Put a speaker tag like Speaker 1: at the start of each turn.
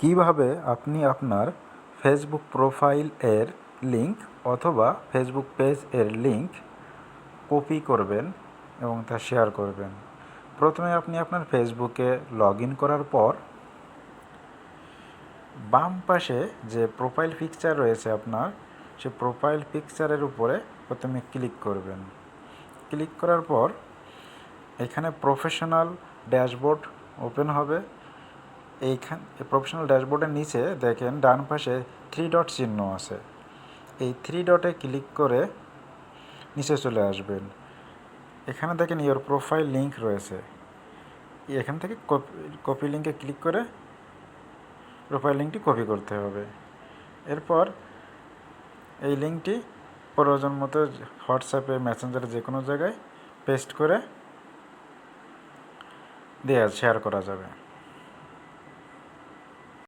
Speaker 1: কীভাবে আপনি আপনার ফেসবুক প্রোফাইল এর লিঙ্ক অথবা ফেসবুক পেজ এর লিঙ্ক কপি করবেন এবং তা শেয়ার করবেন? প্রথমে আপনি আপনার ফেসবুকে লগ ইন করার পর বাম পাশে যে প্রোফাইল পিকচার রয়েছে আপনার, সে প্রোফাইল পিকচারের উপরে প্রথমে ক্লিক করবেন। ক্লিক করার পর এখানে প্রফেশনাল ড্যাশবোর্ড ওপেন হবে। এইখান প্রফেশনাল ড্যাশবোর্ডের নিচে দেখেন ডান পাশে থ্রি ডট চিহ্ন আছে। এই থ্রি ডটে ক্লিক করে নিচে চলে আসবেন। এখানে দেখেন ইয়োর প্রোফাইল লিঙ্ক রয়েছে। এখান থেকে কপি কপি লিঙ্কে ক্লিক করে প্রোফাইল লিঙ্কটি কপি করতে হবে। এরপর এই লিঙ্কটি প্রয়োজন মতো হোয়াটসঅ্যাপে মেসেঞ্জারে যে কোনো জায়গায় পেস্ট করে দেওয়া শেয়ার করা যাবে।